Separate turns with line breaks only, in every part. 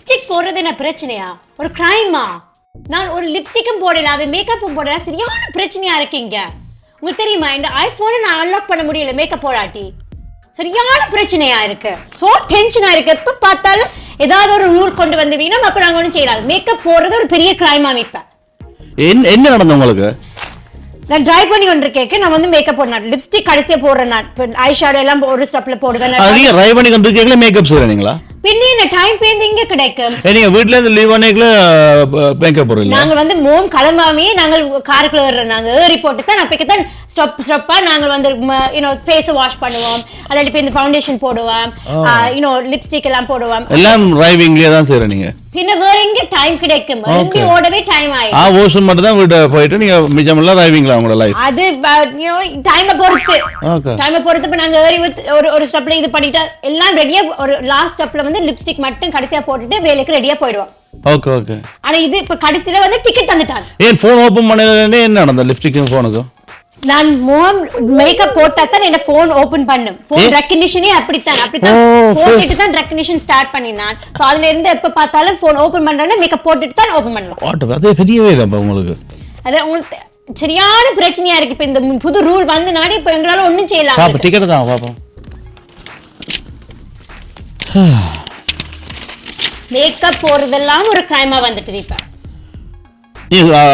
Lipstick போடுறது என்ன பிரச்சனையா? ஒரு கிரைமா நான் ஒரு லிப்ஸ்டிக்கும் போடல அது மேக்கப்பும் போடல சரியான பிரச்சனையா இருக்கீங்க உங்களுக்கு தெரியுமா இந்த ஐபோனை நான் அன்லாக் பண்ண முடியல மேக்கப் போடாட்டி. சரியான பிரச்சனையா இருக்கு. சோ டென்ஷனா இருக்கு. எப்ப பார்த்தாலும் ஏதாவது ஒரு ரூல் கொண்டு வந்துவீங்கன்னா அப்ப நாங்க ஒன்றும் செய்யலாம் மேக்கப் போடுறது ஒரு பெரிய கிரைமா மீட்பேன்
என்ன என்ன நடந்தது உங்களுக்கு?
நான் ட்ரை பண்ணி கொண்டிருக்கேன். நான் வந்து மேக்கப் போடுறேன் லிப்ஸ்டிக் கடைசியா போடுறேன். நான் ஐ ஷேடோ எல்லாம் ஒரு ஸ்டெப்ல போடுவேன்.
ட்ரை பண்ணி கொண்டிருக்கீங்களா மேக்கப் செய்றீங்களா
பின்ன என்ன டைம் பேருந்து இங்க கிடைக்கும்
நீங்க வீட்ல இருந்து லீவ்
நாங்க வந்து மோம் கிளம்பாமே நாங்கள் காருக்குள்ள வர்றோம். நாங்க ஏறி போட்டு தான் அப்போ தான் ஸ்டெப் ஸ்டெப்பா நாங்கள் வந்து யூனோ ஃபேஸை வாஷ் பண்ணுவோம். இப்போ இந்த ஃபவுண்டேஷன் போடுவோம். யூனோ லிப்ஸ்டிக் எல்லாம் போடுவோம்.
எல்லாம் டிரைவிங்லயே தான் செய்றீங்க. நீங்க
பின்ன வேற எங்க டைம் கிடைக்கும்? எழும்பி ஓடவே டைம் ஆயிடும்.
ஆ ஓஷன் மட்டும் தான் வீட்டை போயிட்டு நீங்க மிச்சமெல்லாம் டிரைவிங்களா உங்களோட லைஃப்
அது டைமை பொறுத்து. டைமை பொறுத்து இப்போ நாங்க ஏறி ஒரு ஒரு ஸ்டெப்ல இது பண்ணிட்டு எல்லாம் ரெடியா ஒரு லாஸ்ட் ஸ்டெப்ல வந்து லிப்ஸ்டிக் மட்டும் கடைசியா போட்டுட்டு வேலைக்கு ரெடியா போயிடுவோம்.
ஓகே ஓகே
ஆனா இது இப்ப கடைசியில வந்து டிக்கெட் தந்துட்டாங்க.
ஏன் ஃபோன் ஓப்பன் பண்ணதுலேருந்தே என்ன நடந்தது? லிப்ஸ்டிக்கும் ஃபோனுக்கும்
நான் மோம் மேக்கப் போட்டா தான் என்ன ஃபோன் ஓபன் பண்ணும் ஃபோன்? ரெக்கக்னிஷனே அப்படித்தான் அப்படித்தான். போட்டுட்டு தான் ரெக்கக்னிஷன் ஸ்டார்ட் பண்ணினான். சோ அதுல இருந்து எப்ப பார்த்தாலும் ஃபோன் ஓபன் பண்றேன்னா மேக்கப் போட்டுட்டு தான் ஓபன் பண்ணலாம்
வாட்டு அதே பெரியவே இல்லை உங்களுக்கு.
அது உங்களுக்கு சரியான பிரச்சனையா இருக்கு. இப்ப இந்த புது ரூல் வந்து நாடி இப்ப எங்களால ஒண்ணும் செய்யலாம்
பாப்பா டிக்கெட் தான் பாப்போம்.
மேக்கப் போறதெல்லாம் ஒரு கிரைமா வந்துட்டு இப்ப.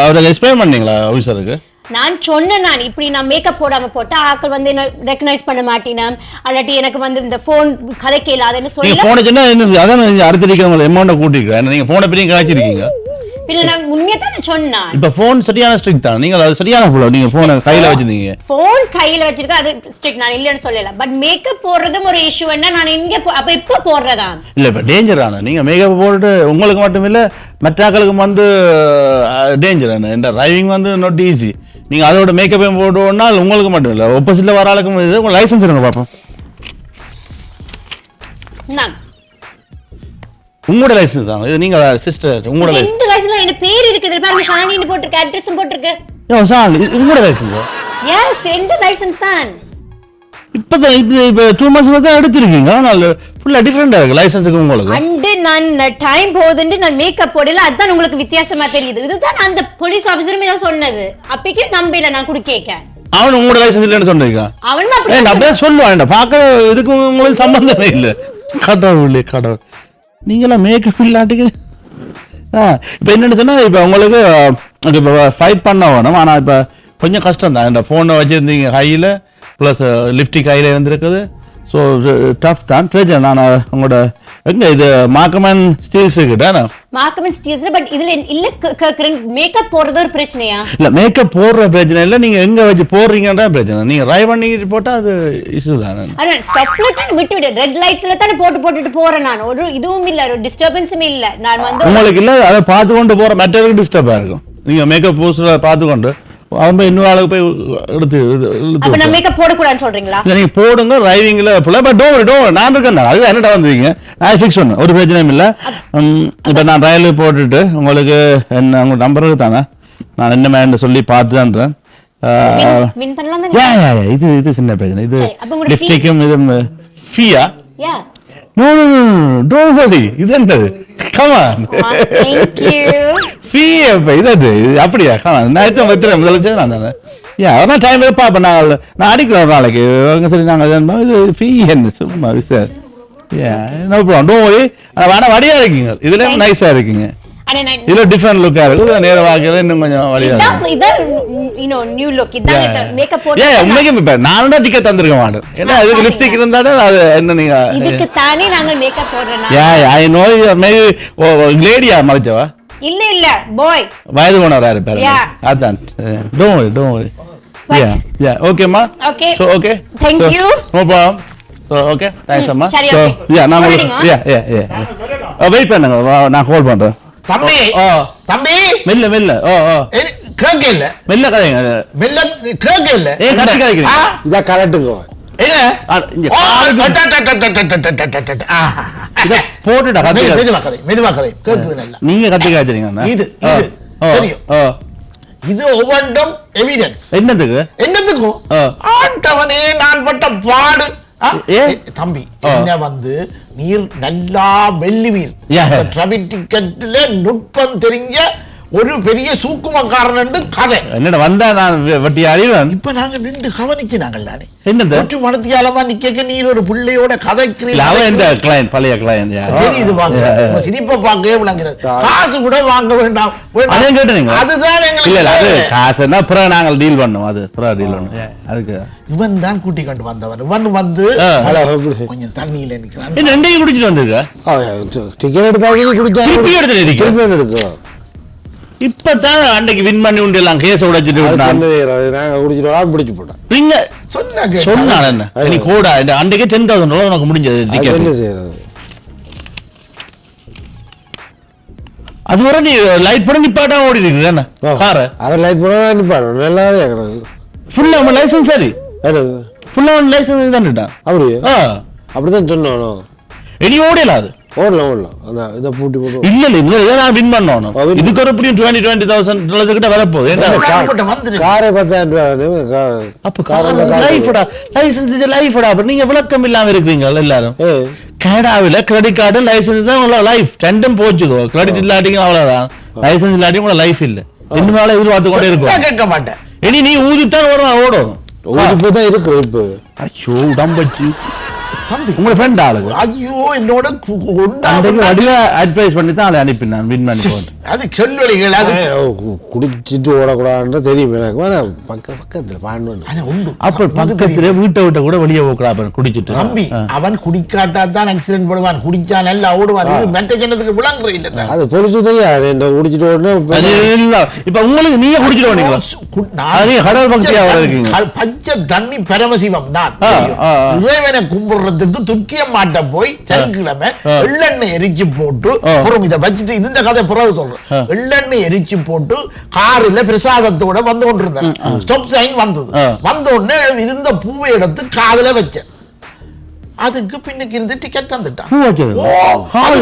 அவருக்கு எக்ஸ்பிளைன் பண்ணீங்களா ஆஃபீஸருக்கு
நான் சொன்னேன் நான் இப்படி நான் மேக்கப் போடாம போட்டா ஆட்கள் வந்து என்ன ரெக்கனைஸ் பண்ண மாட்டேனா? அல்லாட்டி எனக்கு வந்து இந்த ஃபோன் கதைக்க இல்லாதுன்னு சொல்ல
போனை சொன்னா என்ன அதான் அடுத்த இருக்கிறவங்க அமௌண்ட்டை கூட்டிக்கிறேன் நீங்க போனை பெரிய காய்ச்சிருக்கீங்க
பின்ன நான் உண்மையை தான் சொன்னேன்.
இப்போ ஃபோன் சரியான ஸ்ட்ரிக்ட் தான்? நீங்க அது சரியான போல நீங்க போனை கையில வச்சிருந்தீங்க.
ஃபோன் கையில வச்சிருக்க அது ஸ்ட்ரிக்ட் நான் இல்லைன்னு சொல்லல. பட் மேக்கப் போடுறதும் ஒரு இஷ்யூ என்ன? நான் எங்க அப்ப எப்போ போடுறதா
இல்ல இப்போ டேஞ்சரான நீங்க மேக்கப் போட்டு உங்களுக்கு மட்டும் இல்ல மற்றாக்களுக்கும் வந்து டேஞ்சர் இந்த டிரைவிங் வந்து நாட் ஈஸி நீங்க அதோட மேக்கப்பையும் போட்டோம்னா உங்களுக்கு மட்டும் இல்ல. ஆப்போசிட்ல வர ஆளுக்கும் இது. உங்க லைசன்ஸ் இருங்க பாப்போம்.
நான்
உங்களோட லைசன்ஸ் தான். இது நீங்க சிஸ்டர் உங்களோட லைசன்ஸ்
ரெண்டு வயசுல என்ன பேர் இருக்குது பாருங்க ஷானின்னு போட்டிருக்கு அட்ரஸும் போட்டிருக்கு.
யோ இது உங்களோட லைசன்ஸ்
எஸ் ரெண்டு லைசன்ஸ் தான்?
இப்போ தான் இது இப்போ டூ மந்த்ஸ் தான் எடுத்திருக்கீங்க. ஆனால் ஃபுல்லாக டிஃப்ரெண்டாக இருக்கு லைசன்ஸுக்கு உங்களுக்கு.
அண்டு நான் டைம் போகுதுன்ட்டு நான் மேக்கப் போடல அதுதான் உங்களுக்கு வித்தியாசமா தெரியுது. இதுதான் அந்த போலீஸ் ஆபீசருமே தான் சொன்னது. அப்பக்கே நம்பல நான் கூட கேட்க
அவன் உங்களோட லைசன்ஸ் இல்லைன்னு சொன்னீங்க.
அவன் அப்படி
அப்படியே சொல்லுவான் பார்க்க இதுக்கு உங்களுக்கு சம்பந்தமே இல்லை. கடவுளே கடவுள். நீங்களாம் மேக்கப் இல்லாட்டிக்கு ஆ இப்போ என்னென்னு சொன்னால் இப்போ உங்களுக்கு இப்போ ஃபைட் பண்ண வேணும். ஆனால் இப்போ கொஞ்சம் கஷ்டம் தான் இந்த ஃபோனை வச்சுருந்தீங்க கையில். ப்ளஸ் லிப்டிக் கையில் இருந்திருக்குது ஸோ டஃப் தான். பிரச்சனை நான் உங்களோட எங்கே இது மாக்கமன் ஸ்டீல்ஸ் இருக்குட்டா
மார்க்கமெண்ட் ஸ்டீல்ஸ்ல பட் இதுல இல்ல கேக்குறேன். மேக்கப் போடுறது ஒரு பிரச்சனையா?
இல்லை மேக்கப் போடுற பிரச்சனை இல்லை. நீங்கள் எங்கே வச்சு போடுறீங்கன்ற பிரச்சனை. நீங்கள் ட்ரை பண்ணிட்டு போட்டால் அது இஷ்யூ தானே
அதான் ஸ்டாப்ல தான் விட்டு விடு. ரெட் லைட்ஸ்ல தானே போட்டு போட்டுட்டு போறேன் நான். ஒரு இதுவும் இல்ல ஒரு டிஸ்டர்பன்ஸும் இல்ல. நான் வந்து
உங்களுக்கு இல்லை அதை பார்த்து கொண்டு போகிற மற்றவருக்கு டிஸ்டர்பாக இருக்கும். நீங்கள் மேக்கப் போஸ்டரை பார்த்து கொண்டு போய் இன்னொரு ஆளுக்கு போய் எடுத்து
அப்ப நான். மேக்கப் போடக்கூடாதுன்னு சொல்றீங்களா?
போடுங்க டிரைவிங்கில் ஃபுல்லாக பட் டோ டோ நான் இருக்கேன் அது என்னடா வந்துருக்கீங்க? நான் ஃபிக்ஸ் பண்ணேன் ஒரு பிரச்சனையும் இல்லை. இப்போ நான் ரயில் போட்டுட்டு உங்களுக்கு என்ன உங்கள் நம்பருக்கு தானே? நான் என்ன மேன்னு சொல்லி பார்த்து தான்றேன் இது இது சின்ன பிரச்சனை. இது லிப்டிக்கும் இது ஃபீயா no no no don't worry இது என்னது? அப்ப இது அப்படியா எத்தனை பத்திர முதலமைச்சர் நான் தானே. யா அதெல்லாம் டைம் பார்ப்பேன் நாங்கள் நான் அடிக்கிறோம் ஒரு நாளைக்கு. அவங்க நாங்கள் இது ஃபீ என்ன சும்மா விசார் யா நோ ப்ராப்ளம் வரி ஆனால் வடியா இருக்கீங்க. இதுல நைஸா இருக்கீங்க. இதுல டிஃப்ரெண்ட் லுக்கா இருக்குது நேர வாக்கில இன்னும் கொஞ்சம் வழியா இருக்கு.
இதான் யூனோ நியூ லுக் இதான் இந்த மேக்கப் போட்டு
ஏன் உண்மைக்கும் இப்ப நான் தான் டிக்கெட் தந்திருக்க மாட்டேன் ஏன்னா அதுக்கு லிப்ஸ்டிக் இருந்தா அது என்ன நீங்க
இதுக்கு தானே நாங்க மேக்கப் போடுறோம்
யா ஐ நோ மேபி லேடியா மறைச்சவா?
இல்ல இல்ல பாய்
வயது போனவரா இருப்பாரு. அதான். Don't worry don't. Yeah yeah ஓகேம்மா
Okay.
So okay
Thank you.
No problem so okay thanks அம்மா. சோ. யா நான். யா யா யா வெயிட் பண்ணுங்க. வா- நான் கால் பண்றேன்.
தம்பி
ஓ
தம்பி.
மெல்ல மெல்ல. ஓ ஓ
எ- கேட்க இல்ல.
மெல்ல கதைங்க.
மெல்ல கேட்க இல்ல.
ஏ கத்தி கதைக்கிறீங்க?
இதை கலட்டுங்க
இத போட்டுட்டா கத்தி
மெது-
கதை.
மெதுவா கதை மெதுவா கதை. கேட்குது நல்லா.
நீங்க கத்தி காய்ச்சறீங்க
இது, இது. தெரியும். இது ஒவ்வொன்றும் எவிடன்ஸ்
என்னதுக்கு.
ஆண்டவனே நான் பட்ட பாடு. தம்பி. என்ன வந்து நீர் நல்லா டிக்கெட்ல நுட்பம் தெரிஞ்ச ஒரு பெரிய சூக்குமக்காரன் என்று கதை.
என்னடா வந்தா நான் வெட்டி அறிவன்.
இப்ப நாங்க நின்று கவனிச்சு நாங்கள் தானே?
என்னது?
ஒற்று மனத்தியாலமா நிக்க நீர் ஒரு பிள்ளையோட
அவன்
கதைக்கிறீங்க
எந்த கிளையன் பழைய கிளையன்
தெரியுது வாங்க. சிரிப்பை பார்க்கவே விளங்குறது காசு கூட வாங்க வேண்டாம்.
அதையும் கேட்டீங்க
அதுதான்
இல்ல
எங்களுக்கு
இல்ல அது
தேவை.
காசுன்னா அப்புறம் நாங்கள் டீல் பண்ணோம். அது அப்புறம் டீல் பண்ணோம். அதுக்கு.
இவன் தான் கூட்டி கொண்டு வந்தவன். இவன் வந்து. கொஞ்சம் தண்ணியில நிக்கிறான்.
என்ன ரெண்டையும் குடிச்சிட்டு வந்திருக்க?
டிக்கெட் எடுத்தாங்க குடிச்சா
திருப்பி இருக்கீங்க?
திருப்பி
இப்பதான் அன்னைக்கு வின் பண்ணி உண்டு எல்லாம் கேஸ் உடைச்சிட்டு
அது
விட்டான்.
சொன்னது அது நாங்க குடிச்சிட்டு பிடிச்சு போட்டோம்
நீங்க
சொன்னா கேட்காத.
சொன்னான் என்ன?
அது-
நீ கோடா இந்த அன்றைக்கே டென் தௌசண்ட் ரூபா உனக்கு முடிஞ்சது
அது
டிக்கெட்
என்ன செய்யறது?
அது வரை நீ லைட் பண்ணி நிப்பாட்டா ஓடி இருக்கு என்ன காரை?
அவர் லைட் போனா நிப்பாடு நல்லா
ஃபுல்லா அவன் லைசன்ஸ் சரி?
என்னது?
ஃபுல்லா அவன் லைசன்ஸ் தான்ட்டான்
அப்படியே?
ஆ.
அப்படிதான் சொன்னோம்
இனி ஓடல அது.
ஓடலாம் ஓடலாம். அந்த இதை பூட்டி போட்டு
இல்ல இல்ல இங்க இதை நான் வின் பண்ணணும். இதுக்கு ஒரு எப்படியும் டுவெண்ட்டி டுவெண்ட்டி தௌசண்ட் டாலர்ஸ் கிட்ட வரப்போகுது
கார்
பத்தாயிரம் ரூபாய்
அப்ப
கார்
லைஃப்டா லைசன்ஸ் லைஃப்டா அப்புறம் நீங்க விளக்கம் இல்லாம இருக்கிறீங்க எல்லாரும். கனடாவில் கிரெடிட் கார்டு லைசன்ஸ் தான் உங்களோட லைஃப் ரெண்டும் போச்சுதோ கிரெடிட் இல்லாட்டிங்க அவ்வளவுதான். லைசன்ஸ் இல்லாட்டி உங்களோட லைஃப் இல்ல. இன்னும் எதிர்பார்த்து கொண்டே இருக்கும்.
கேட்க மாட்டேன்.
இனி நீ ஊதித்தான் வரும் ஓடும்
இப்போ தான் இருக்கு இப்போ
அச்சோ உடம்பச்சு
தம்பி.
உங்களோட ஃப்ரெண்ட் ஆளுங்க
ஐயோ என்னோட
அன்றைக்கு. வடிவா அட்வைஸ் பண்ணி தான் அவளை அனுப்பினான் வின் பண்ணி போட்டு.
அது சொல்வழிகள் அது.
குடிச்சிட்டு ஓடக்கூடாதுன்ற தெரியும். எனக்கு பக்க பக்கத்துல பாண்டு
அப்ப பக்கத்துல. வீட்டை விட்ட கூட வெளியே போக்கலாம் குடிச்சிட்டு.
தம்பி. அவன் குடிக்காட்டா தான் ஆக்சிடென்ட் பண்ணுவான் குடிச்சா நல்லா ஓடுவான். இது மெட்ட ஜனத்துக்கு விளங்குற இல்ல தான்.
அது தெரியாது. குடிச்சிட்டு
அது
ஓடனே
இல்ல. இப்ப உங்களுக்கு நீங்க குடிச்சிட்டு வந்தீங்களா?
கு- நான்
அது கடவுள் பக்தியா
பச்சை
வர
தண்ணி-
இருக்கீங்க.
பச்சை தண்ணி பரமசிவம். நான்
ஆ,
தெரியும்.
ஆ, ஆ.
இறைவனை கும்பிடுறதுக்கு துக்கிய மாட்ட போய் சனிக்கிழமை
ஆ.
எள்ளெண்ணெய் எரிச்சு போட்டு. அப்புறம் இதை வச்சுட்டு இந்த கதை பிறகு. சொல்றேன். எள்ளெண்ணெய் எரிச்சு போட்டு காரில் பிரசாதத்தோட வந்து கொண்டிருந்தேன். ஸ்டாப் சைன் வந்தது. வந்த உடனே இருந்த பூவை எடுத்து காதுல வச்சேன். அதுக்கு பின்னுக்கு இருந்து டிக்கெட் தந்துட்டான்.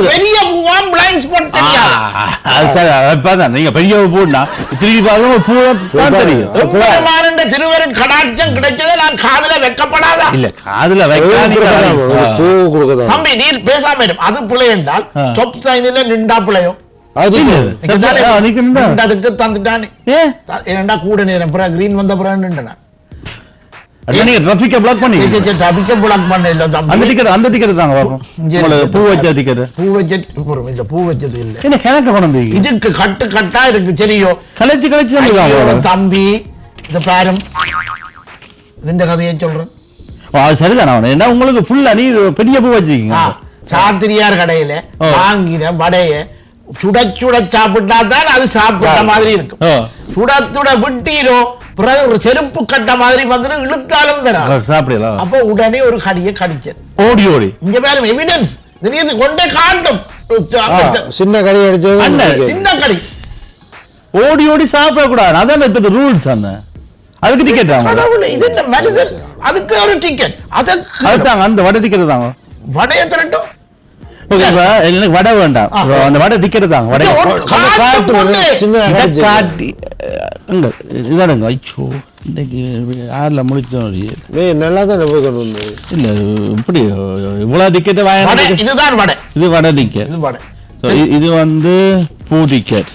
பெரிய பூவாம் பிளைண்ட் ஸ்பாட் தெரியாது
நீங்க பெரிய பூனா திருப்பி பாருங்க பூ தெரியும்.
திருவருட் கடாட்சம் கிடைச்சதை நான் காதுல வைக்கப்படாதா?
இல்ல காதுல வைக்காதீங்க.
தம்பி நீர் பேசாம இரு. அது பிழை என்றால். ஸ்டாப் சைனில் நின்றா பிழையும்
அது
இல்ல.
இதுதானே?
ஆ, நிக்கணும்டா.
நின்றதுக்கு தந்துட்டானே.
ஏ?
த- ஏன்டா கூட நேரம்? பிறகு கிரீன் வந்த பிறகு நின்றேன்?
அதான் நீங்க டிராபிக்க பிளாக் பண்ணி
தப்பிக்க புலக் பண்ண இல்ல
அந்த
தம்பி.
டிக்கெட் அந்த டிக்கெட் தாங்க பாப்போம்
இங்க
உங்களுக்கு
இருக்கு.
பூ வச்ச டிக்கெட்
பூ இந்த பூ வச்சது இல்ல.
என்ன
இதுக்கு கட்டு கட்டா இருக்கு சரியோ
கலைச்சு கலைச்சு
தம்பி. இந்த பாரும் இந்த கதையை சொல்றேன்.
ஓ, அது சரிதானே அவனு. என்ன உங்களுக்கு ஃபுல்லா நீ பெரிய பூ வச்சிருக்கீங்க.
சாத்திரியார் கடையில. வாங்கின வடைய சுட சுட சாப்பிட்டா தான் அது சாப்பிட்ட மாதிரி இருக்கும். சுட சுட விட்டீரோ பிறகு ஒரு செருப்பு கட்ட மாதிரி வந்துடும் இழுத்தாலும்
சாப்பிடலாம்
அப்போ உடனே ஒரு கடியை கடிச்சேன்.
ஓடி ஓடி.
இங்க பாருங்க எவிடன்ஸ் திடீர்னு கொண்டே காட்டும்.
சின்ன கடை அடிச்சது.
சின்ன கடி.
ஓடி ஓடி சாப்பிடக்கூடாது. அதான் இப்ப ரூல்ஸ் அண்ணன் அதுக்கு டிக்கெட் தாங்க
கடவுளே இது என்ன மனிதன் அதுக்கு ஒரு டிக்கெட் அதுக்கு
அதுதாங்க அந்த வடை டிக்கெட் தாங்க.
வடைய திரட்டும்
எனக்கு வடை வேண்டாம். அந்த வடை டிக்கெட் தாங்க வடை
காட்டு
இதானுங்க ஐயோ இன்னைக்கு ஆறுல முடிச்சோம்
ஏய் நல்லா தானே
இல்ல இப்படி இவ்வளவு டிக்கெட்
வடை
வாங்க
இதுதான் வடை.
இது வடை டிக்கெட்
இது வடை.
இது வந்து பூ டிக்கெட்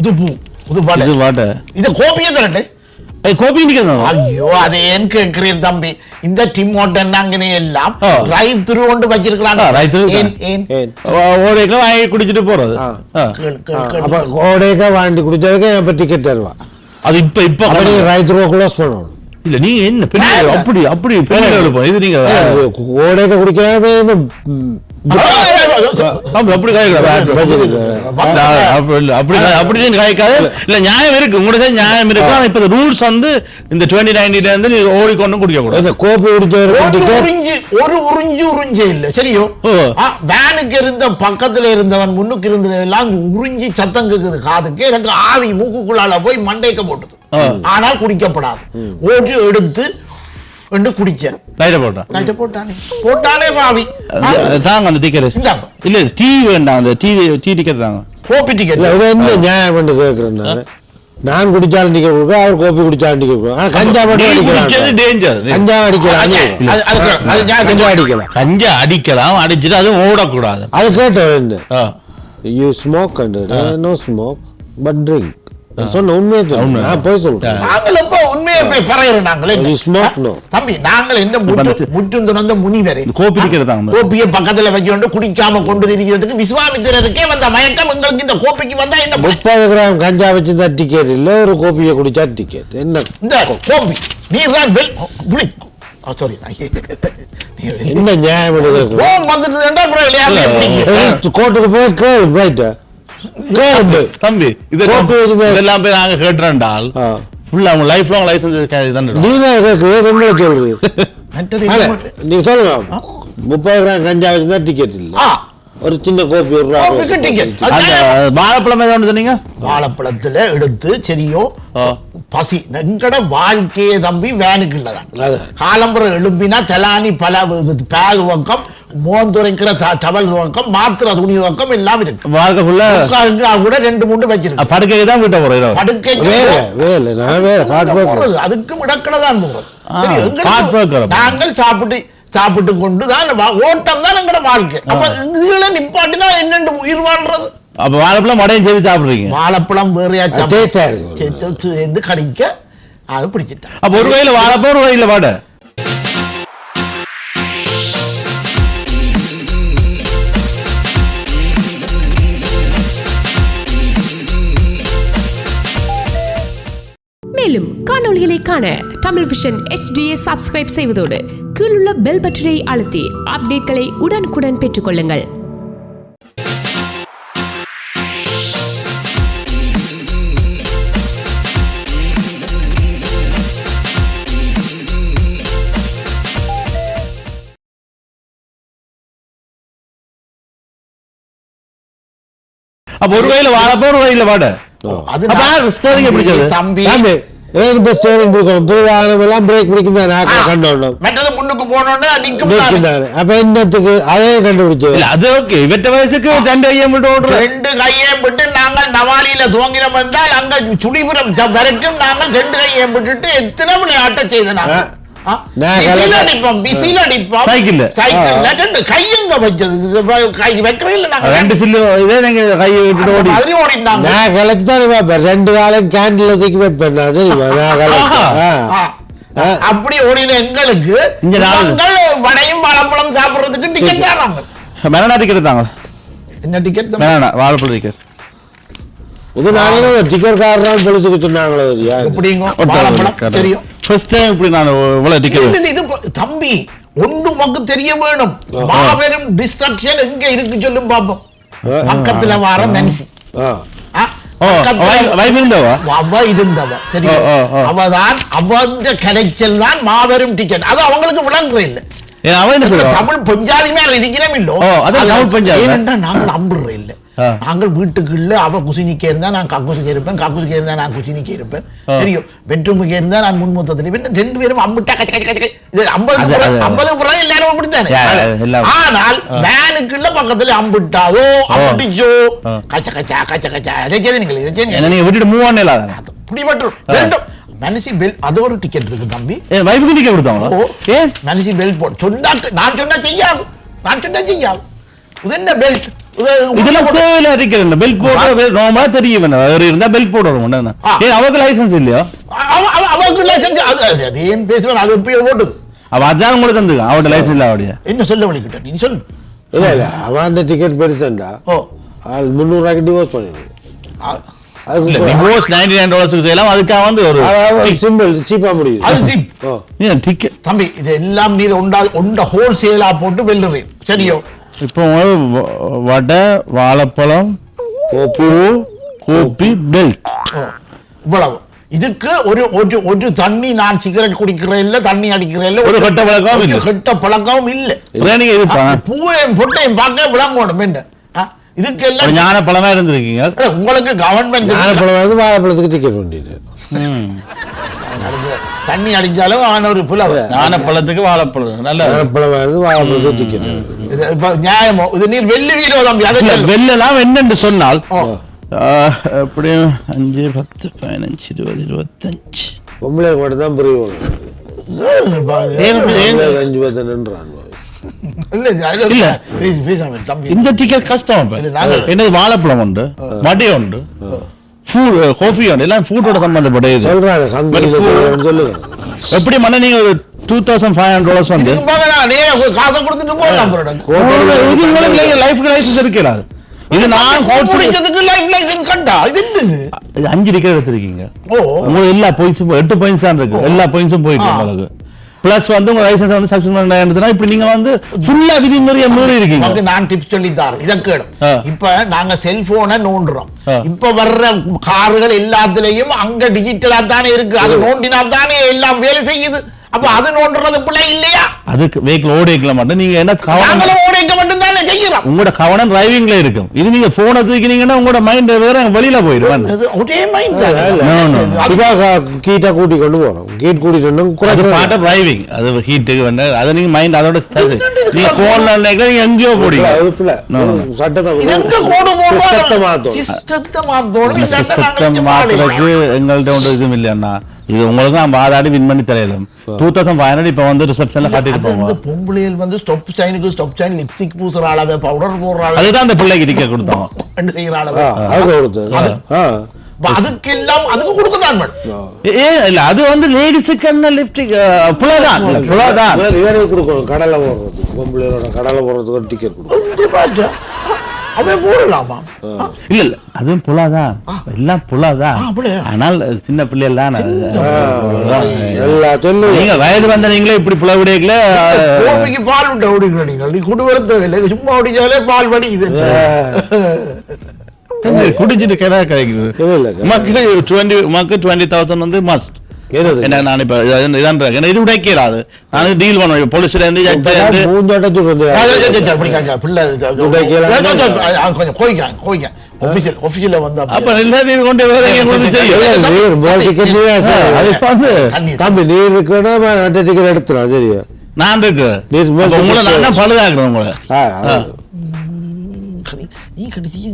இது பூ இது வடை.
இது வடை.
இது கோபியை திரட்டு ஐயோ அது ஏன் கேட்கிறீர் தம்பி இந்த டிம் ஹோட்டல் அங்கே எல்லாம். டிரைவ் த்ரூ கொண்டு ஏன்
ஓடைக்குள்ள வாங்கி குடிச்சிட்டு போறது
கோடைக்கா வாண்டி குடிச்சதுக்கு இப்ப டிக்கெட் தருவா
அது இப்ப இப்ப
அப்ப நீங்க ரைட் ரூபா க்ளோஸ் பண்ணணும்
இல்ல நீங்க என்ன பெரிய. அப்படி அப்படி பெரிய இது நீங்க
கோடைக்கா குடிக்கிறாங்க
அப்படி காய்க்காது அப்படி இல்ல அப்படி காய்- அப்படி நீங்க காய்க்காது. இல்ல நியாயம் இருக்கு. உங்களுக்கு நியாயம் இருக்கு. ஆனா இப்ப ரூல்ஸ் வந்து இந்த டுவெண்ட்டி நைன்டில இருந்து நீங்க ஓடிக்கொண்டு குடிக்க கூடாது.
கோப்பி குடிச்சவருக்கு
ஒரு உறிஞ்சி ஒரு உறிஞ்சு உறிஞ்சு இல்ல. சரியோ வேனுக்கு இருந்த பக்கத்துல இருந்தவன் முன்னுக்கு இருந்த எல்லாம் உறிஞ்சி சத்தம் கேக்குது. காதுக்கு எனக்கு ஆவி மூக்குக்குள்ளால போய் மண்டைக்க போட்டது. ஆனால் குடிக்கப்படாது. ஓட்டு எடுத்து ரெண்டு குடிச்சேன்.
லைட்ட போட்டேன்
நைட்டு போட்டானே. போட்டானே பாவி.
தாங்க அந்த டிக்கெட் இல்ல டீ வேண்டாம் அந்த டீ டீ டிக்கெட் தாங்க.
கோப்பி டிக்கெட்
இல்ல என்ன நியாயம் பண்ணி கேட்கிறேன் நானு குடிச்சாலும் டிக்கெட் கொடுப்பேன் அவர் கோப்பி குடிச்சாலும் டிக்கெட் கொடுப்பேன். ஆனா கஞ்சா மட்டும் அடிக்கலாம்
டேஞ்சர்
கஞ்சா அடிக்கலாம் கஞ்சா அடிக்கலாம்.
கஞ்சா அடிக்கலாம் அடிச்சுட்டு அதுவும் ஓடக்கூடாது.
அது கேட்டேன். You smoke no smoke but drink சொன்ன உண்மையை நான் போய் சொல்றேன்.
போய் பறையிறோம் நாங்கள். தம்பி நாங்கள் எந்த முற்றும் துறந்த முனிவரே. கோப்பியை பக்கத்துல குடிக்காம கொண்டு திரிக்கிறதுக்கு விஸ்வாமித்திரருக்கே வந்த மயக்கம் எங்களுக்கு இந்த கோப்பிக்கு வந்தா என்ன பயன்?
முப்பது கிராம் கஞ்சா வச்சிருந்தா டிக்கெட் இல்ல ஒரு கோப்பியை குடிச்சா டிக்கெட் என்ன
இந்த கோப்பி நீர் தான் வெல் சாரி
என்ன நியாயம்
வந்துட்டு
கோர்ட்டுக்கு போய் கேளு
தம்பி இதெல்லாம் போய் நாங்க கேட்டுறோண்டால்
ஆ.
ஃபுல்லா அவங்க லைஃப் லாங் லைசன்ஸ் தானே
நீ தான் கேட்குறது என்ன சொல்றது
மற்றது
அல்ல,
இன்னொரு-
நீங்க சொல்லுங்க முப்பது கிராம் கஞ்சா வச்சிருந்தா டிக்கெட் இல்ல ஒரு சின்ன கோப்பி ஒரு.
வாழைப்பழம் ஏதாவது சொன்னீங்க
வாழைப்பழத்துல எடுத்து சரியோ. பசி எங்கட வாழ்க்கையே தம்பி வேனுக்கு இல்லதான். காலம்புறம் எழும்பினா தலானி பல பேக் துவக்கம் மோந்துரைக்கிற டவல் துவக்கம் மாத்திரை துணி துவக்கம் எல்லாம் இருக்கு.
வாழ்க்கை ஃபுல்லா
உட்கார்ந்து கூட ரெண்டு மூணு வச்சிருக்கு.
படுக்கைக்கு தான் வீட்டை போறோம்
போறது? அதுக்கும் இடக்கடை தான்
போக்குவரத்து.
நாங்கள் சாப்பிட்டு சாப்பிட்டு கொண்டு தான் ஓட்டம் தான் எங்கட வாழ்க்கை. அப்ப இதுல நிப்பாட்டினா என்னென்று உயிர் வாழ்றது?
அப்ப வாழைப்பழம் மடையும் செய்து சாப்பிடுறீங்க.
வாழைப்பழம் வேறையா
இருக்கும்.
சேர்ந்து கடிக்க அது பிடிச்சிட்டேன்
அப்ப ஒரு வயல வாழைப்பழம் ஒரு வயல வாடை.
மேலும் காணொளிகளை காண தமிழ் விஷன் HDயை சப்ஸ்கிரைப் செய்வதோடு கீழுள்ள பெல் பட்டனை அழுத்தி அப்டேட்களை உடனுக்குடன் பெற்றுக்கொள்ளுங்கள்.
அப்ப ஒரு ஒரு வாடை.
அது
steering எப்படி
தம்பி,
ஸ்டேரிங் கொடுக்கணும் புது வாகனம் எல்லாம் பிரேக் நான் கண்டோம்
மற்றது முன்னுக்கு போனோன்னு நிக்கும்
நிற்கின்றாரு. அப்ப என்னத்துக்கு? அதையும் கண்டுபிடிச்சு.
இல்ல அது ஓகே. இவற்ற வயசுக்கு ரெண்டு ஐயம் விட்டு ஓடுற
ரெண்டு கையை விட்டு நாங்கள் நவாலியில துவங்கினோம் என்றால் அங்க சுடிபுரம் ச- வரைக்கும் நாங்கள் ரெண்டு கையை விட்டுட்டு எத்தனை விளையாட்ட செய்த ரெண்டு கையங்க வச்சது கை வைக்கிறே இல்லை நாங்கள்
ரெண்டு சில்லு இதே நீங்க கையை விட்டுட்டு
அந்த
ஓடி
மாதிரி ஓடினாங்க
நான் கலைச்சு தானே பார்ப்பேன் ரெண்டு காலம் கேண்டில் தூக்கி வைப்பேன் நான் தெரியுமா நான் கலைச்சு
ஆஹா.
ஆ.
ஆ. அப்படி ஓடின எங்களுக்கு வடையும் வாழைப்பழம் சாப்பிடுறதுக்கு டிக்கெட் தராங்க
மெனனா டிக்கெட் தாங்க
என்ன டிக்கெட்
மெனனா வாழைப்பழம் டிக்கெட்
இது நானே டிக்கெட் காரணம்?
எப்படிங்க வாழைப்பழம் தெரியும்
ஃபர்ஸ்ட் டைம் இப்படி நான் இவ்வளவு டிக்கெட்
இது தம்பி ஒன்று உமக்கு தெரிய வேணும். மாபெரும் டிஸ்ட்ரக்ஷன் எங்க இருக்கு சொல்லும் பாப்போம். பக்கத்துல வார மனுஷி. மாபெரும் டிக்கெட் அது அவங்களுக்கு விளங்குற இல்ல. தமிழ் பஞ்சாதி மேல இருக்கிறோம் இல்லோ. நாங்கள் அம்புற இல்ல. நாங்கள் வீட்டுக்குள்ள அவ குசினிக்க இருந்தா நான் கக்குசுக்கு இருப்பேன் கக்குசுக்கு இருந்தா நான் குசினிக்க இருப்பேன். தெரியும். பெட்ரூமுக்கு இருந்தா நான் முன்மூத்தத்தில் இருப்பேன். ரெண்டு பேரும் அம்பிட்டா கச்ச கச்ச கச்ச. இது ஐம்பது ஐம்பது புறம் எல்லாரும் அப்படித்தானே. ஆனால் வேனுக்குள்ள பக்கத்துல அம்பிட்டாதோ அம்பிட்டிச்சோ. கச்ச கச்சா கச்ச கச்சா.
என்ன நீங்க விட்டுட்டு மூவ் பண்ணல
பிடிபட்டு ரெண்டும் மனசி பெல் அது ஒரு டிக்கெட் இருக்கு தம்பி.
வைஃபுக்கு டிக்கெட் கொடுத்தாங்களா?
மனசி பெல்ட் போட்டு சொன்னா நான் சொன்னா செய்யாது நான் சொன்னா செய்யாது இது என்ன பெல்ட்
இதெல்லாம் தேவையில்ல இல்ல பெல்ட் போட நார்மலா தெரியும் என்ன வேற இருந்தா பெல்ட்
ஆ.
ஏன் அவருக்கு லைசன்ஸ் இல்லையா?
அவருக்கு லைசன்ஸ் அது ஏன் பேசுவேன் அது எப்பயோ ஓட்டுது.
அவ அதான் உங்களுக்கு தந்துருக்கான் அவட்ட லைசன்ஸ் இல்ல அவடைய
என்ன சொல்ல வழிகிட்ட நீ சொல்லு.
இல்ல இல்ல அவன் டிக்கெட் பெருசுண்டா
ஓ.
ஆள் முந்நூறுவாய்க்கு டிவோர்ஸ் பண்ணிடுது
டிவோர்ஸ் நைன்டி நைன் டாலர்ஸ்க்கு செய்யலாம். அதுக்காக வந்து ஒரு
சிம்பிள் சீப்பா முடியுது.
அது ஜிப்
ஓ.
ஏன் டிக்கெட்
தம்பி இது எல்லாம் நீர் உண்டா உண்ட ஹோல்சேலா போட்டு வெல்லுறேன் சரியோ?
இப்போ வடை வாழைப்பழம் பூ கோப்பி பெல்ட்
இவ்வளவு. இதுக்கு ஒரு ஒரு ஒரு தண்ணி நான் சிகரெட் குடிக்கிறேன் இல்ல தண்ணி அடிக்கிறேன் இல்ல
ஒரு கெட்ட பழக்கமும் இல்ல.
கெட்ட பழக்கமும் இல்ல.
நீங்க இருப்பா?
பூவையும் பொட்டையும் பார்க்க விளங்கணும் என்ன? ஆ, இதுக்கு எல்லாம்
ஞான பழமா இருந்திருக்கீங்க.
உங்களுக்கு கவர்மெண்ட்
ஞானப்பழம் வந்து வாழைப்பழத்துக்கு டிக்கெட்
ம்.
தண்ணி அடிச்சாலும் ஒரு புலவை
ஞான பழத்துக்கு வாழைப்பழம். நல்ல
டிக்கெட்
இது இப்ப நியாயமோ? இது நீர் வெள்ளி வீரோ தம்பி அதை
இல்ல,
சொல்லு.
வெள்ளலாம் என்னென்று சொன்னால். எப்படியும் அஞ்சு பத்து பதினஞ்சு இருபது இருபத்தஞ்சு.
பொம்பளை மட்டும் தான் புரியும் அஞ்சு பத்து நின்றான்.
இந்த டிக்கெட் கஷ்டம் என்னது வாழைப்பழம் உண்டு? வடை உண்டு? ஃபுட் காஃபி உண்டு எல்லாம் ஃபுட்டோட சம்பந்தப்பட்ட இது
சொல்றாங்க கம்பெனியில் சொல்லுங்க.
எப்படி மண்ண நீங்க ஒரு two thousand five hundred dollars வந்து
காசை கொடுத்துட்டு போகலாம்
உங்களுக்கு லைஃப் லைசன்ஸ் இருக்கிறாது இது நான்
பிடிச்சதுக்கு லைஃப் லைசன்ஸ் கண்டா? இது என்னது
இது அஞ்சு டிக்கெட் எடுத்திருக்கீங்க.
ஓ.
உங்களுக்கு எல்லா பாயிண்ட்ஸும் எட்டு பாயிண்ட்ஸ் தான் இருக்கு. எல்லா பாயிண்ட்ஸும் போயிட்டு உங்களுக்கு. பிளஸ் வந்து உங்க லைசன்ஸ் வந்து சப்ஸ்கிரைப் பண்ணா இப்படி நீங்க வந்து ஃபுல்லா விதிமுறையை மீறி இருக்கீங்க.
நான் டிப்ஸ் சொல்லி தரேன் இதை கேளு. இப்ப நாங்க செல்போனை நோண்டுறோம். இப்ப வர்ற கார்கள் எல்லாத்துலயும் அங்க டிஜிட்டலா தானே இருக்கு. அது நோண்டினா தானே எல்லாம் வேலை செய்யுது. அப்ப அது நோண்டுறது பிள்ளை இல்லையா?
அதுக்கு வெஹிக்கிள் ஓடிக்கல மாட்டோம் நீங்க என்ன
நாங்களும் தானே செய்யறோம்
உங்களோட கவனம் டிரைவிங்ல இருக்கும். இது நீங்க போனை தூக்கினீங்கன்னா உங்களோட மைண்ட் வேற வெளியில போயிடும்
ஒரே மைண்ட்
கீட்டா கூட்டி கொண்டு போறோம் கீட் கூட்டிட்டு குறைச்சு
பார்ட் ஆஃப் டிரைவிங் அது ஹீட்டுக்கு வந்து அதை நீங்க மைண்ட் அதோட நீங்க போன்ல நீங்க எங்கேயோ போடுங்க.
சட்டத்தை
இது எங்க கோடு
சிஸ்டத்தை மாத்தணும்.
சிஸ்டத்தை மாத்தணும். இல்லைன்னா
இது உங்களுக்கு நான் வாதாடி வின் பண்ணி தரையிலும் டூ தௌசண்ட் ஃபைவ் ஹண்ட்ரட் இப்போ வந்து ரிசப்ஷன்ல காட்டிட்டு போவோம்.
பொம்பளையில் வந்து ஸ்டொப் சைனுக்கு ஸ்டொப் சைன் லிப்ஸ்டிக் பூசுற அளவு பவுடர் போடுற அளவு
அதுதான் அந்த பிள்ளைக்கு டிக்கெட் கொடுத்தோம்.
அளவு
கொடுத்து ஆ
அப்ப அதுக்கெல்லாம் அதுக்கு கொடுக்கத்தான் மேடம்.
ஏ- ஏ இல்ல அது வந்து லேடிஸுக்கு என்ன லிப்டிக் புலதான் புலதான்.
இவரே கொடுக்கணும். கடலை போடுறதுக்கு பொம்பளையோட கடலை போடுறதுக்கு ஒரு டிக்கெட் கொடுக்கணும்.
அவன் போடலாமா?
இல்ல இல்ல. அதுவும் புலாதான் எல்லாம் புலாதான்
ஆ, புலா.
ஆனால் சின்ன
சொல்லும்
நீங்க வயது வந்த நீங்களே இப்படி புல விடையல
கோபிக்கு பால் விட்ட ஓடிக்கிற நீங்கள். நீ குடு வரத்தவில்லை சும்மா ஓடிச்சாலே பால் வடி இது
குடிச்சிட்டு கிடா கிடைக்குது
இல்ல, இல்ல.
மக்கள் டுவெண்ட்டி மக்கள் டுவெண்ட்டி தௌசண்ட் வந்து மஸ்ட்? என்ன நான் இப்ப இதான் இது உடைக்கிறாது நான் டீல் பண்ணுவேன் போலீஸ்ல இருந்து
கொஞ்சம் ஒபிஷியல் ஒபிஷியல் வந்து
அப்ப கொண்டு
தம்பி இருக்கிறனா டிக்கெட் சரியா
நான் அப்ப உங்களை நான் தான் பழுதாக்குறேன் உங்களை
நீ கடிச்சு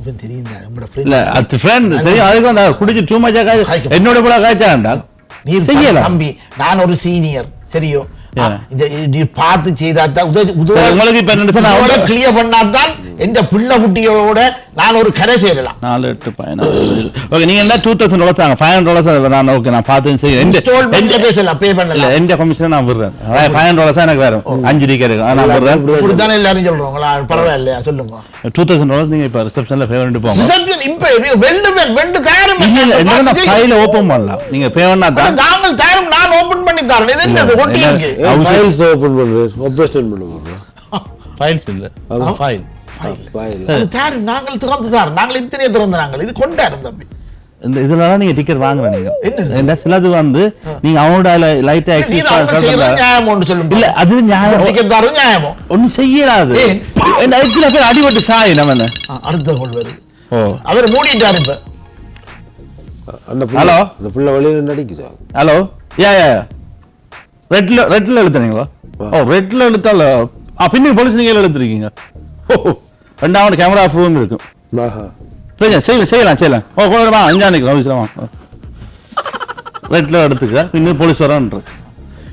இவன் தெரியும்
அது ஃப்ரெண்ட் தெரியும். அதுக்கு வந்து குடிச்சு டூ மச்சா காய்ச்சி என்னோட போல காய்ச்சாண்டா
நீர்
செய்யலாம்.
தம்பி நான் ஒரு சீனியர் சரியோ? பார்த்து செய்தாதான் உதவி
உங்களுக்கு இப்ப என்ன
கிளியர் பண்ணாதான் எந்த பிள்ளை குட்டிகளோட நான் ஒரு கரை சேரலாம்
நாலு எட்டு ஓகே நீங்க என்ன டூ தௌசண்ட் டாலர்ஸ் தாங்க ஃபைவ் ஹண்ட்ரட் டாலர்ஸ் நான் ஓகே நான் பார்த்து செய்யறேன்
இன்ஸ்டால்மெண்ட்ல பேசலாம் பே
இல்ல
பண்ணலாம்
எந்த கமிஷன் நான் விடுறேன் ஃபைவ் ஹண்ட்ரட் டாலர்ஸ் எனக்கு வரும் அஞ்சு டிக்கெட் இருக்கு நான் விடுறேன்
இப்படித்தானே எல்லாரும் சொல்றோங்களா பரவாயில்லையா சொல்லுங்க
டூ தௌசண்ட் டாலர்ஸ் நீங்க இப்ப ரிசப்ஷன்ல பே பண்ணிட்டு போங்க
ரிசப்ஷன் இப்ப வெண்டு வெண்டு தயாரும்
ஃபைல ஓபன் பண்ணலாம் நீங்க பே பண்ணா தான்
நாங்கள் தயாரும் ஓபன் தரேன் இது என்னது? ஒட்டி இருக்கு
என்ன-
files open பண்றது? operation பண்ண போறோம்.
ஃபைல்ஸ் இல்ல ஃபைல்
file.
அது தயாரும் நாங்கள் திறந்து தரோம் நாங்கள் இத்தனையே திறந்து நாங்கள். இது கொண்டாடும் தம்பி.
இந்த இதனால நீங்க டிக்கெட் வாங்குற நீங்க? என்ன சிலது வந்து நீங்க அவனோட லைட்டா
செய்யறது
எக்ஸஸ் இல்ல அது நியாயம்.
டிக்கெட் தரது நியாயமோ?
ஒன்னும் செய்யலாது
ஏன்?
சில பேர் அடிபட்டு சாய் நம்ம என்ன
அடுத்த கோல் வருது.
ஓ.
அவர் மூடிட்டாரு இப்ப.
அந்த பிள்ளை-
Hello?
அந்த பிள்ளை வெளியில நடிக்குதா
ஹலோ? யா யா. ரெட்ல ரெட்ல எழுத்துறீங்களா ஓ ரெட்ல எழுத்தால ஆ பின்னாடி போலீஸ் நீங்க எழுத்துருக்கீங்க ஓ ரெண்டாவது கேமரா ரூம் இருக்கும்
ஆஹா.
சரிங்க செய்யலாம் செய்யலாம் செய்யலாம். ஓ போடுமா அஞ்சா நிற்கும் ஆஃபீஸில் ரெட்ல எடுத்துக்க பின்னாடி போலீஸ் வரான்னு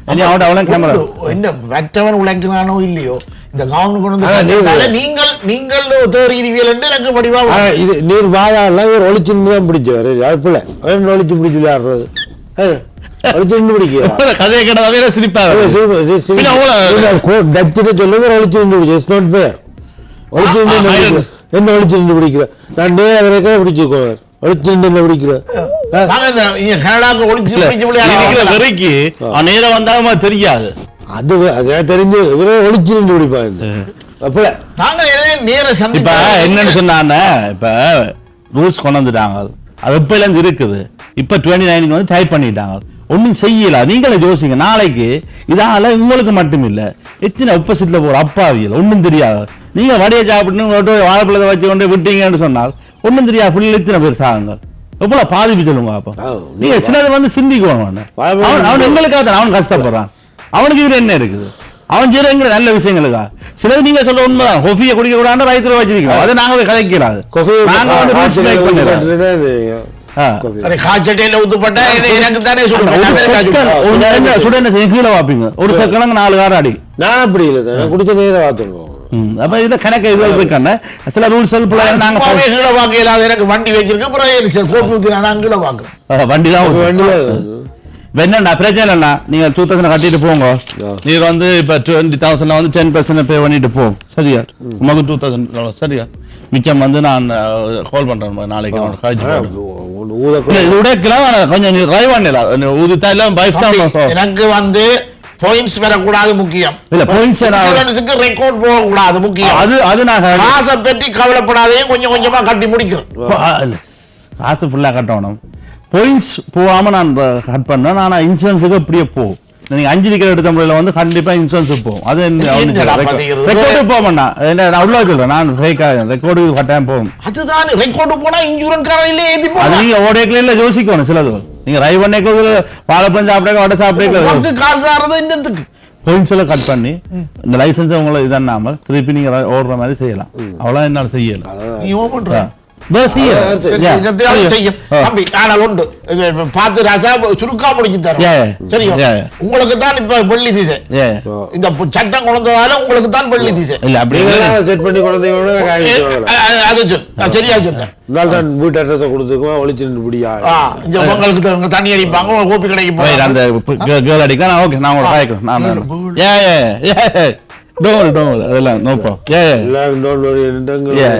அவன் அவளே கேமரா
என்ன மற்றவன் உழைக்கிறானோ இல்லையோ? இந்த கவர்மெண்ட் கொண்டு வந்து நீங்கள் நீங்கள் தேறிடுவீர்கள் என்று எனக்கு படிவா
ஆனா, இது நீர் வாயால ஒளிச்சுன்னு தான் பிடிச்சவர். அது பிள்ளை ஒளிச்சு பிடிச்சு விளையாடுறது. ஏய், ஒளிச்சுன்னு பிடிக்க
கதையை கேட்டதாவே சிரிப்பா. பின்ன அவங்கள-
டச்சுட்டு சொல்லுங்க நின்று பிடிச்சு இட்ஸ் நாட்
ஆ,
பிடிக்கிற. என்ன ஒளிச்சு நின்று பிடிக்கிற நான் நேர வரைக்கும் பிடிச்சிக்கோங்க ஒளிச்சு நின்று பிடிக்கிற ஆ,
நாங்க இந்த இங்க கனடாக்கு ஒளிச்சு
இல்ல,
பிடிச்சு
இருக்கிற
விளையாட
வெறிக்கு அவன் நேரா வந்தாலுமா தெரியாது.
அது தெரிஞ்சு இவரே ஒளிச்சு நின்று பிடிப்பாங்க அப்பல.
இப்ப என்னன்னு சொன்னாங்க இப்ப ரூல்ஸ் கொண்டு வந்துட்டாங்க. அது எப்ப இருந்து இருக்குது. இப்ப டுவெண்ட்டி நைன் வந்து டைப் பண்ணிட்டாங்க. ஒண்ணும் செய்யல நீங்களே யோசிங்க நாளைக்கு இதால உங்களுக்கு மட்டும் இல்ல எத்தனை ஆப்போசிட்ல போற அப்பாவியல் ஒண்ணும் தெரியாது நீங்க வடையை சாப்பிட்டு வாழைப்பழத்தை வச்சு கொண்டு விட்டீங்கன்னு சொன்னால் ஒண்ணும் தெரியாது புள்ளி எத்தனை பேர் சாகுங்க எவ்வளவு பாதிப்பு சொல்லுங்க அப்ப
ஆ,
நீங்க சிலது வந்து சிந்திக்கணும் அவன் அவன் எங்களுக்காக தான் அவன் கஷ்டப்படுறான் அவனுக்கு இதுல என்ன இருக்குது அவன் செய்யறங்கிற நல்ல விஷயங்களுக்கா சிலது நீங்க சொல்ற உண்மைதான் கொஃபியை குடிக்க கூடாது வயிற்றுல வச்சிருக்கோம் அதை நாங்க போய் கதைக்கிறாது நாங்க வந்து
அरे காய்ச்சட்டையில ஊத்துப்பட்டா இது எனக்கு தானே
என்ன, சுட என்ன செய்யும் கீழே வாப்பீங்க. ஒரு செகண்ட் நாலு கார அடி.
நான் அப்படி இல்லை நான் குடிச்ச
அப்ப இதுல கணக்கு இதுல இருக்கான சில ரூல்ஸ் நாங்க
கீழே இல்லாத எனக்கு வண்டி வச்சிருக்கேன். அப்புறம் சரி கோப்பி ஊத்தி நான் கீழே
வண்டி தான்.
வண்டியில்
பிரச்சனை இல்லைண்ணா. நீங்க டூ தௌசண்ட் கட்டிட்டு போங்க. நீங்க வந்து இப்ப டுவெண்ட்டி தௌசண்ட்ல வந்து டென் பர்சன்ட் பே பண்ணிட்டு போ. சரியா? உமக்கு டூ தௌசண்ட் சரியா? மிச்சம் வந்து நான் கால் பண்றேன். நாளைக்கு கொஞ்சம் டிரைவ்
எனக்கு வந்து பாயிண்ட்ஸ் வரக்கூடாது முக்கியம்
இல்ல பாயிண்ட்ஸ்
இன்சூரன்ஸுக்கு ரெக்கார்ட் போக கூடாது முக்கியம்
அது அது நான்
காசை பற்றி கவலைப்படாதையும் கொஞ்சம் கொஞ்சமா கட்டி முடிக்கிறேன்
காசு ஃபுல்லா கட்டணும் பாயிண்ட்ஸ் போகாம நான் கட் பண்ணேன் ஆனா இன்சூரன்ஸுக்கு அப்படியே போகும் நீங்க அஞ்சு டிக்கெட் எடுத்த முறையில வந்து கண்டிப்பா இன்சூரன்ஸ் போகும். அது? ரெக்கார்டு போக மாட்டேன் என்ன, நான் உள்ள சொல்றேன். நான் ஃபேக்கா ரெக்கார்டு கட்டாயம் போகும்.
அதுதான் ரெக்கார்டு போனா இன்சூரன்ஸ் காரையிலே ஏத்தி
அது
போனா?
நீங்க ஓடைக்கல யோசிக்கணும் சிலது. நீங்க ரை பண்ணைக்கு வாழைப்பழம் சாப்பிட வடை சாப்பிட
உனக்கு காசு ஆறது என்னத்துக்கு?
பாயிண்ட்ஸ் எல்லாம் கட் பண்ணி இந்த லைசன்ஸ் உங்களை இதன்னாம திருப்பி நீங்க ஓடுற மாதிரி செய்யலாம். அவ்வளவு என்னால செய்யலாம்
நீ ஓ பண்ற. பார்த்து ராசா சுருக்கா முடிச்சு தரும்
yeah.
உங்களுக்கு தான் இப்ப வெள்ளி திசை.
Yeah.
இந்த சட்டம் கொண்டதால உங்களுக்கு தான் வெள்ளி திசை.
இல்ல அப்படி இல்ல.
செட் பண்ணி குழந்தையோட
அது சொல். நான் சரியா சொன்னேன்.
தான் வீட்டு அட்ரஸை கொடுத்துக்குமா ஒளிச்சு பிடியா.
இந்த உங்களுக்கு தண்ணி அடிப்பாங்க கோப்பி கடைக்கு போவாங்க.
அந்த கேர்ள் ஓகே நான் உங்களை காய்க்கிறேன் நான் ஏ ஏ ஏ டோல் டோல் அதெல்லாம் நோ ப்ராப்ளம் ஏ
எல்லாம் டோன்ட் வரி
Yeah.